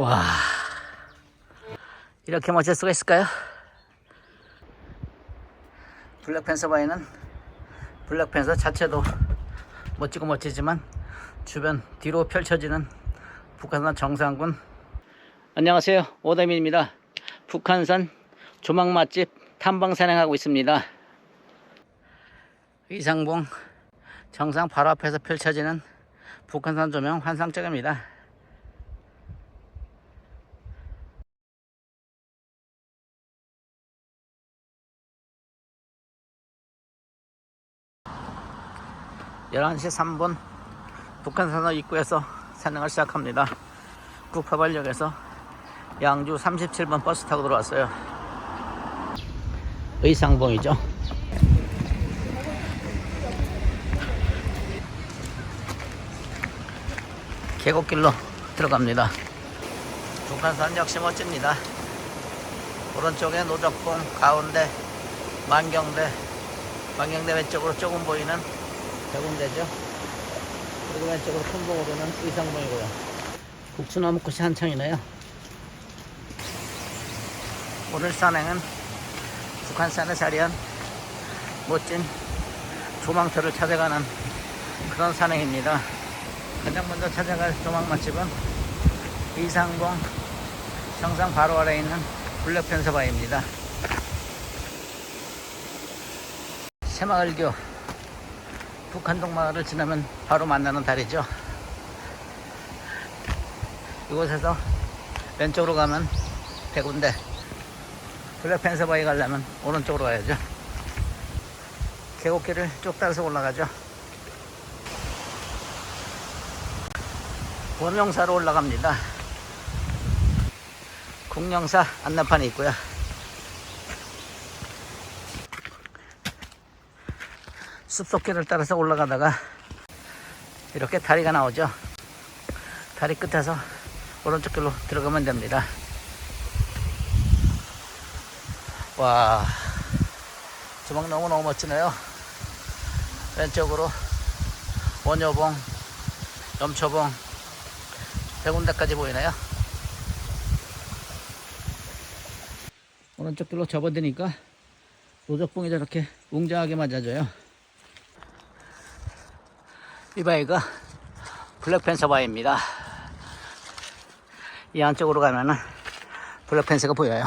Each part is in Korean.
와. 이렇게 멋질 수가 있을까요? 블랙팬서 바위는 블랙팬서 자체도 멋지고 멋지지만 주변 뒤로 펼쳐지는 북한산 정상군. 안녕하세요. 오다민입니다. 북한산 조망 맛집 탐방 산행하고 있습니다. 이상봉 정상 바로 앞에서 펼쳐지는 북한산 조명 환상적입니다 열한 시 3분 북한산로 입구에서 산행을 시작합니다. 국파발역에서 양주 37번 버스 타고 들어왔어요. 의상봉이죠. 계곡길로 들어갑니다. 북한산 역시 멋집니다. 오른쪽에 노적봉, 가운데 만경대, 만경대 왼쪽으로 조금 보이는 대군대죠. 그리고 왼쪽으로 큰 봉으로는 의상봉이고요. 국수나무 꽃이 한창이네요. 오늘 산행은 북한산에 자리한 멋진 조망터를 찾아가는 그런 산행입니다. 가장 먼저 찾아갈 조망 맛집은 이상봉 정상 바로 아래에 있는 블랙펜서바입니다. 새마을교 북한 동 마을을 지나면 바로 만나는 다리죠. 이곳에서 왼쪽으로 가면 대군데 블랙펜서바위 가려면 오른쪽으로 가야죠. 계곡길을 쭉 따라서 올라가죠. 원용사로 올라갑니다. 국영사 안내판이 있고요. 숲속길을 따라서 올라가다가 이렇게 다리가 나오죠. 다리 끝에서 오른쪽 길로 들어가면 됩니다. 와, 조망 너무너무 멋지네요. 왼쪽으로 원효봉, 염초봉, 대군대까지 보이네요. 오른쪽 길로 접어드니까 노적봉이 저렇게 웅장하게 맞아져요. 이 바위가 블랙팬서 바위입니다. 이 안쪽으로 가면은 블랙팬서가 보여요.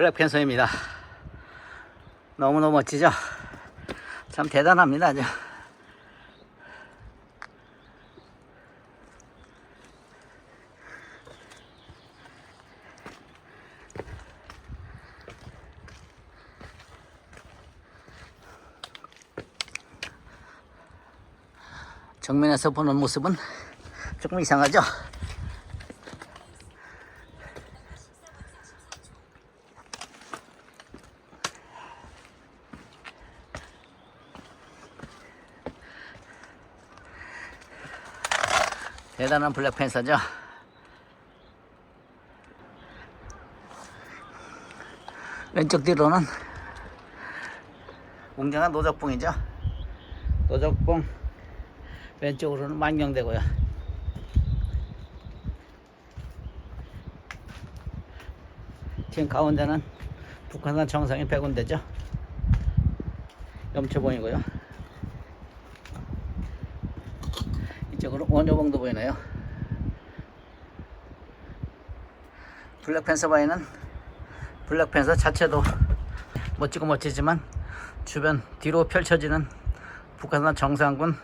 블랙팬서입니다. 너무너무 멋지죠? 참 대단합니다. 아주. 정면에서 보는 모습은 조금 이상하죠? 대단한 블랙팬서죠. 왼쪽 뒤로는 웅장한 노적봉이죠. 노적봉 왼쪽으로는 만경대고요. 지금 가운데는 북한산 정상인 백운대죠. 염초봉이고요. 이쪽으로 원효봉도 보이네요. 블랙팬서 바위는 블랙팬서 자체도 멋지고 멋지지만 주변 뒤로 펼쳐지는 북한산 정상군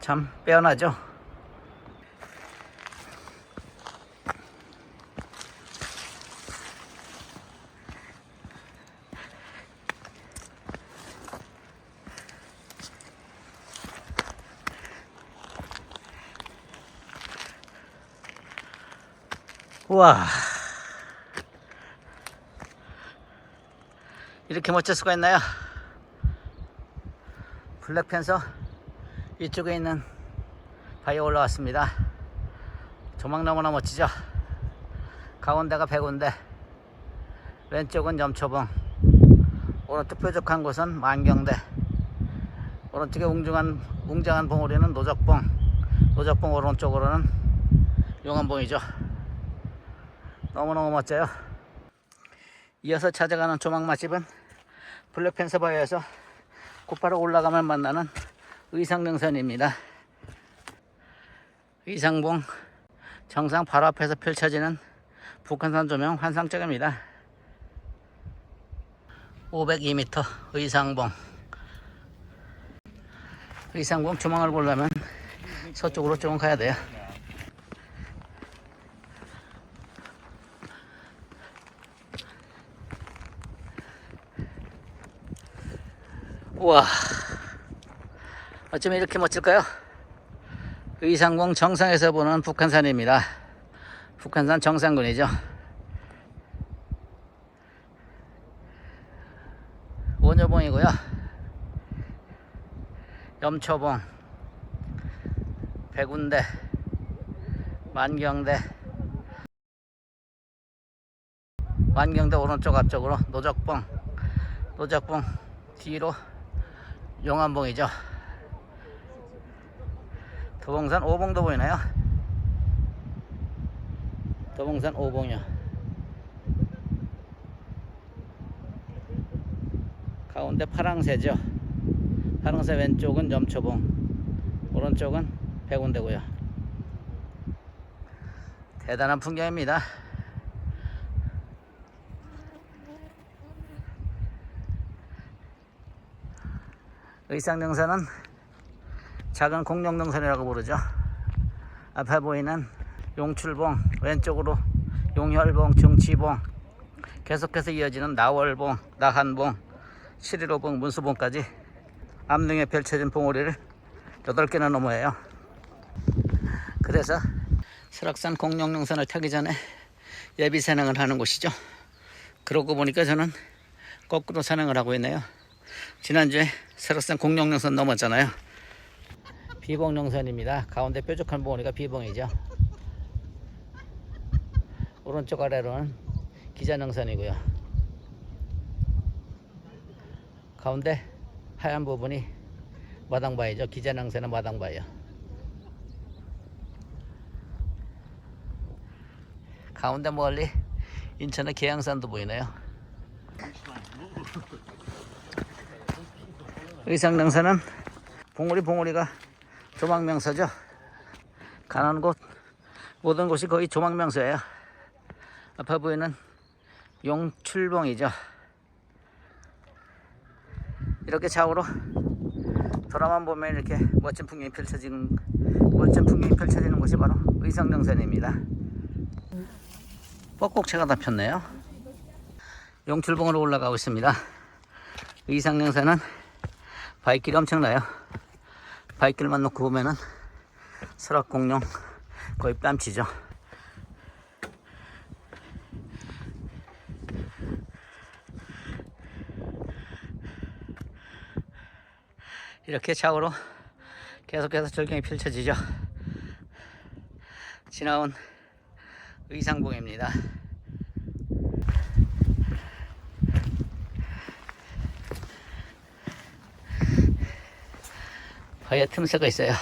참 빼어나죠. 우와. 이렇게 멋질 수가 있나요? 블랙팬서 이쪽에 있는 바위에 올라왔습니다. 조망 너무나 멋지죠? 가운데가 백운데 왼쪽은 염초봉 오른쪽 뾰족한 곳은 만경대 오른쪽에 웅중한 웅장한 봉우리는 노적봉 노적봉 오른쪽으로는 용암봉이죠 너무너무 멋져요. 이어서 찾아가는 조망 맛집은 블랙팬서 바위에서 곧바로 올라가면 만나는 의상능선입니다. 의상봉 정상 바로 앞에서 펼쳐지는 북한산 조명 환상적입니다. 502m 의상봉. 의상봉 조망을 보려면 서쪽으로 조금 가야 돼요 와. 어쩜 이렇게 멋질까요? 의상봉 정상에서 보는 북한산입니다. 북한산 정상군이죠. 원효봉이고요. 염초봉 백운대 만경대. 만경대 오른쪽 앞쪽으로 노적봉 노적봉 뒤로 용암봉이죠. 도봉산 오봉도 보이나요? 도봉산 오봉이요. 가운데 파랑새죠. 파랑새 왼쪽은 염초봉 오른쪽은 백운대고요. 대단한 풍경입니다 의상능선은 작은 공룡능선이라고 부르죠. 앞에 보이는 용출봉 왼쪽으로 용혈봉 중치봉 계속해서 이어지는 나월봉 나한봉 715봉 문수봉까지 암릉에 펼쳐진 봉우리를 8개나 넘어요. 그래서 설악산 공룡능선을 타기 전에 예비 산행을 하는 곳이죠. 그러고 보니까 저는 거꾸로 산행을 하고 있네요 지난주에 설악산 공룡능선 넘었잖아요. 비봉능선입니다. 가운데 뾰족한 봉우리가 비봉이죠. 오른쪽 아래로는 기자능선이고요. 가운데 하얀 부분이 마당바위죠. 기자능선은 마당바위요 가운데 멀리 인천의 계양산도 보이네요 의상능선은 봉우리 봉우리가 조망명소죠. 가는 곳 모든 곳이 거의 조망명소예요. 앞에 보이는 용출봉이죠. 이렇게 좌우로 돌아만 보면 이렇게 멋진 풍경이 펼쳐지는 멋진 풍경이 펼쳐지는 곳이 바로 의성능선입니다. 뻑꼭채가 다 폈네요. 용출봉으로 올라가고 있습니다. 의상능선은 바위길이 엄청나요. 바위길만 놓고 보면은 설악공룡 거의 뺨치죠. 이렇게 좌우로 계속해서 절경이 펼쳐지죠. 지나온 의상봉입니다 바위에 틈새가 있어요.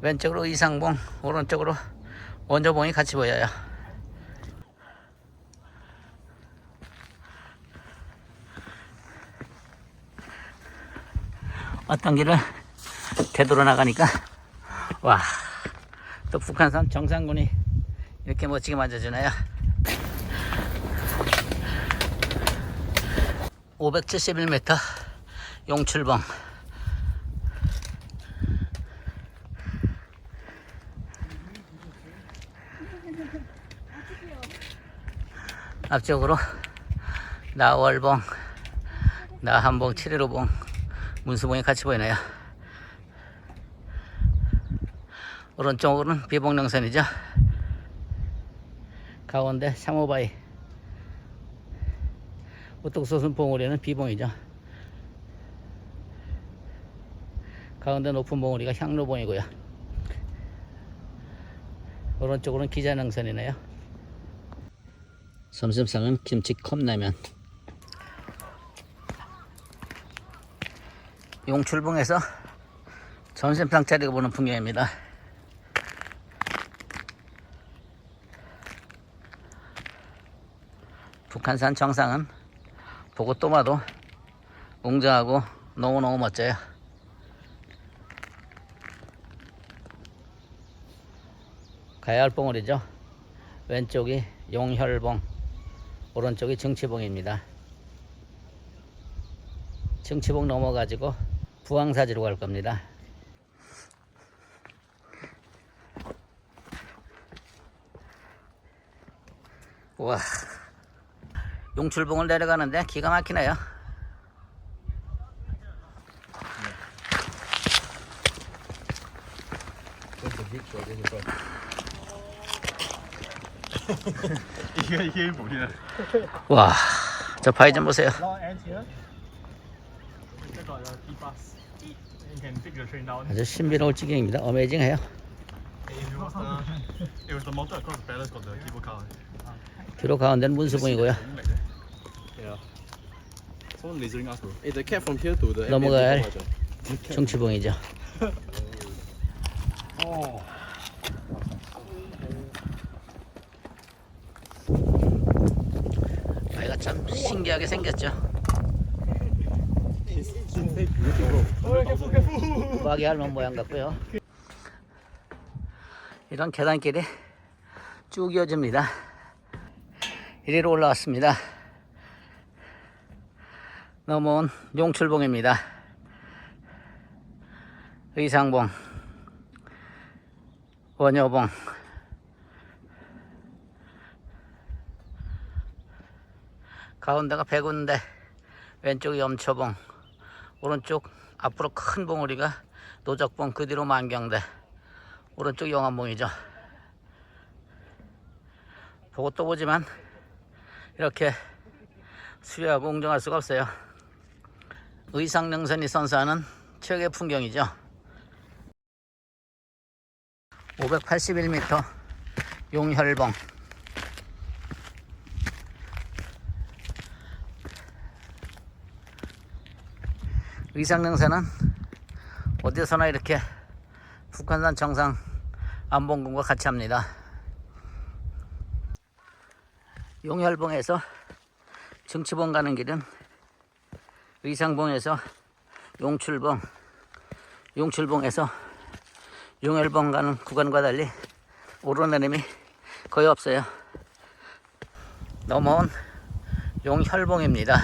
왼쪽으로 이상봉 오른쪽으로 원조봉이 같이 보여요. 어떤 길을 되돌아 나가니까. 와 또 북한산 정상군이 이렇게 멋지게 만져주네요. 571m 용출봉. 앞쪽으로 나월봉 나 한봉 715봉 문수봉이 같이 보이네요 오른쪽으로는 비봉령선이죠. 가운데 샤모바이 우뚝 솟은 봉우리는 비봉이죠. 가운데 높은 봉우리가 향로봉이고요. 오른쪽으로는 기자능선이네요. 점심상은 김치 컵라면. 용출봉에서 점심상 차리고 보는 풍경입니다. 북한산 정상은 보고 또 봐도 웅장하고 너무너무 멋져요. 가야 할 봉우리죠. 왼쪽이 용혈봉, 오른쪽이 정치봉입니다. 정치봉 넘어가지고 부항사지로 갈 겁니다. 와, 용출봉을 내려가는데 기가 막히네요. 이게 이게 뭐냐? 와, 저 바위 좀 보세요. 아주 신비로울 지경입니다. 어메이징해요. 뒤로 가운데는 문수봉이고요. 넘어갈? 정치봉이죠. 바위가 참 신기하게 생겼죠. 우박이 할멈 모양 같고요. 이런 계단길이 쭉 이어집니다. 이리로 올라왔습니다. 넘어온 용출봉입니다. 의상봉, 원효봉, 가운데가 백운대, 왼쪽이 염초봉, 오른쪽 앞으로 큰 봉우리가 노적봉, 그 뒤로 만경대, 오른쪽 영암봉이죠. 보고 또 보지만 이렇게 수려하고 웅장할 수가 없어요. 의상능선이 선사하는 최고의 풍경이죠. 581m 용혈봉 의상능선은 어디서나 이렇게 북한산 정상 안봉군과 같이 합니다. 용혈봉에서 정치봉 가는 길은 의상봉에서 용출봉, 용출봉에서 용혈봉 가는 구간과 달리 오르내림이 거의 없어요. 넘어온 용혈봉입니다.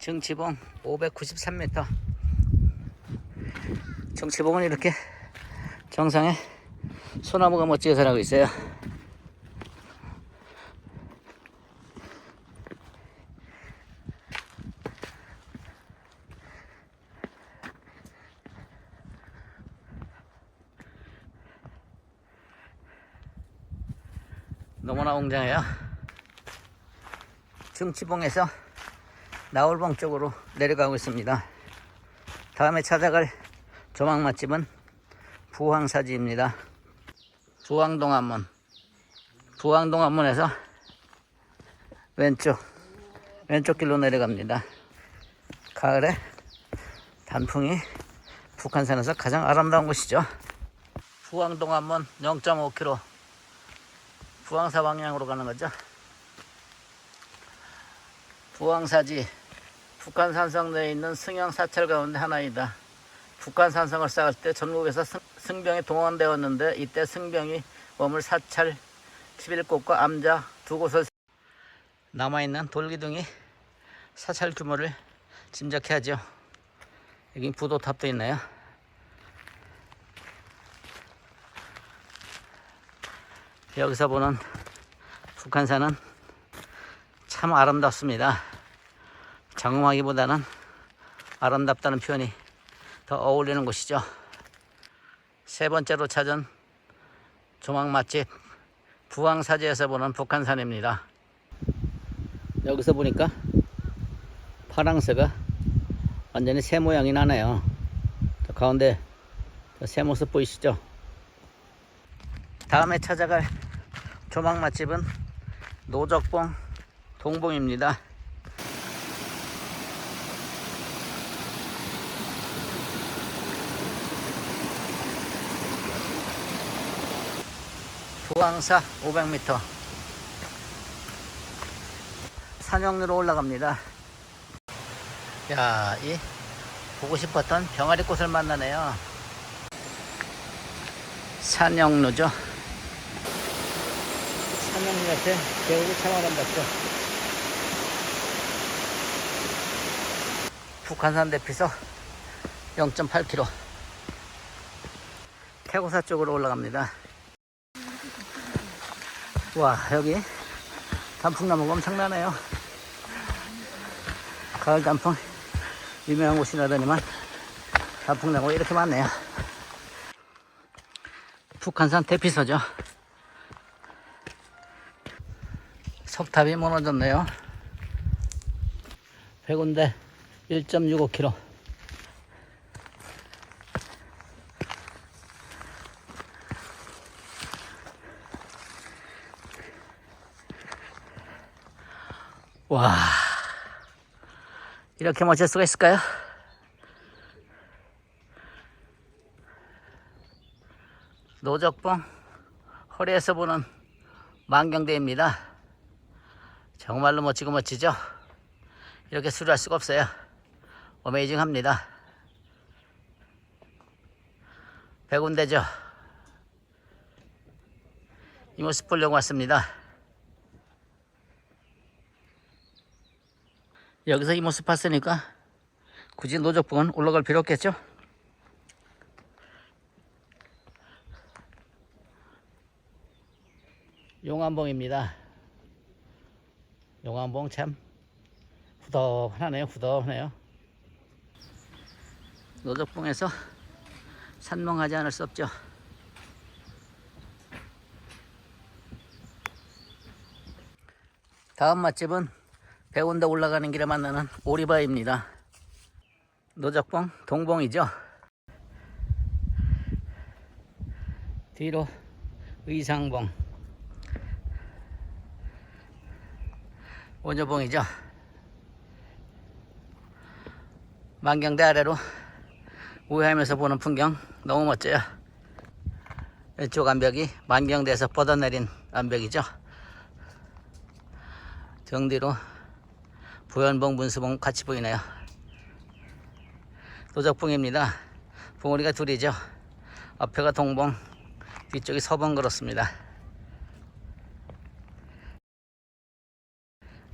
정치봉 593m. 정치봉은 이렇게 정상에 소나무가 멋지게 자라고 있어요. 너무나 웅장해요. 정치봉에서 나올봉 쪽으로 내려가고 있습니다. 다음에 찾아갈 조망 맛집은 부황사지입니다. 부황동안문. 부황동안문에서 왼쪽, 왼쪽 길로 내려갑니다. 가을에 단풍이 북한산에서 가장 아름다운 곳이죠. 부황동안문 0.5km. 부황사 방향으로 가는 거죠. 부황사지 북한 산성 내에 있는 승형 사찰 가운데 하나이다. 북한 산성을 쌓을 때 전국에서 승, 승병이 동원되었는데 이때 승병이 머물 사찰 11곳과 암자 두 곳을 남아있는 돌기둥이 사찰 규모를 짐작해 하죠. 여기 부도탑도 있네요. 여기서 보는 북한산은 참 아름답습니다. 장엄하기보다는 아름답다는 표현이 더 어울리는 곳이죠. 세 번째로 찾은 조망 맛집 부항사지에서 보는 북한산입니다. 여기서 보니까 파랑새가 완전히 새 모양이 나네요. 저 가운데 저새 모습 보이시죠? 다음에 찾아갈 조망 맛집은 노적봉 동봉입니다. 부항사 500m 산역로로 올라갑니다. 야, 이 보고 싶었던 병아리 꽃을 만나네요. 산역로죠. 산역로 옆에 배우기 참 아름답죠. 북한산 대피소 0.8km 태고사 쪽으로 올라갑니다. 와 여기 단풍나무가 엄청나네요. 가을 단풍 유명한 곳이라더니만 단풍나무가 이렇게 많네요. 북한산 대피소죠. 석탑이 무너졌네요. 100군데 1.65km. 이렇게 멋질 수가 있을까요? 노적봉 허리에서 보는 만경대입니다. 정말로 멋지고 멋지죠? 이렇게 수리할 수가 없어요. 어메이징 합니다. 백운대죠. 이 모습 보려고 왔습니다. 여기서 이 모습 봤으니까 굳이 노적봉은 올라갈 필요 없겠죠? 용암봉입니다. 용암봉 참 후덥하네요. 후덥하네요. 노적봉에서 산몽하지 않을 수 없죠. 다음 맛집은 배운데 올라가는 길에 만나는 오리바입니다. 노적봉 동봉이죠. 뒤로 의상봉 원효봉이죠. 만경대 아래로 우회하면서 보는 풍경 너무 멋져요. 왼쪽 암벽이 만경대에서 뻗어내린 암벽이죠. 등 뒤로 부연봉, 문수봉 같이 보이네요. 도적봉입니다. 봉우리가 둘이죠. 앞에가 동봉, 뒤쪽이 서봉 그렇습니다.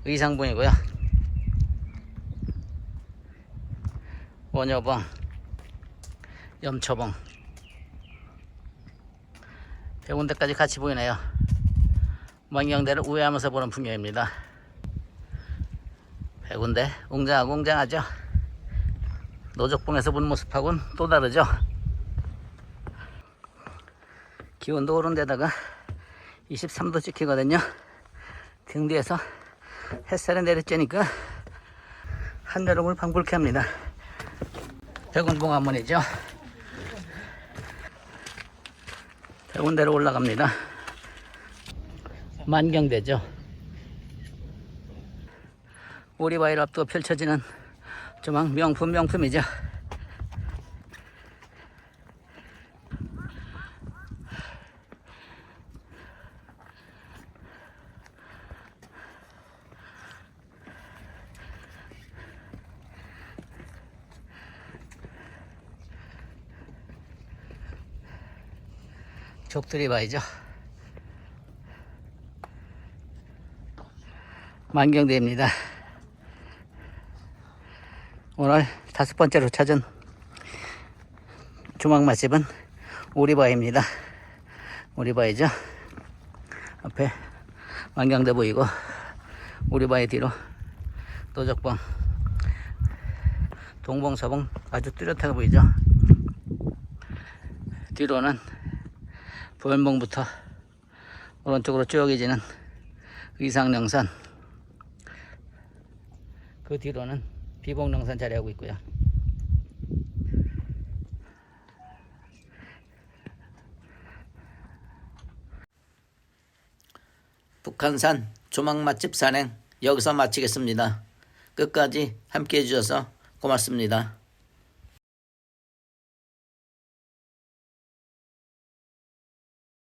의상봉이고요. 원효봉, 염초봉. 배운데까지 같이 보이네요. 만경대를 우회하면서 보는 풍경입니다. 배군데 웅장하고 웅장하죠. 노적봉에서 본 모습하고는 또 다르죠. 기온도 오른 데다가 23도 찍히거든요. 등 뒤에서 햇살이 내리쬐니까 한여름을 방불케 합니다. 백운봉 한문이죠. 백운대로 올라갑니다. 만경대죠. 오리바일 앞도 펼쳐지는 조망 명품 명품이죠. 족들이 바이죠. 만경대입니다. 오늘 다섯 번째로 찾은 조망 맛집은 오리바입니다. 오리바이죠. 앞에 만경대 보이고 우리 바위 뒤로 도적봉 동봉 서봉 아주 뚜렷하게 보이죠 뒤로는 부연봉부터 오른쪽으로 쭉 이지는 의상령산 그 뒤로는 비봉령산 자리하고 있고요 북한산 조망 맛집 산행 여기서 마치겠습니다. 끝까지 함께 해주셔서 고맙습니다.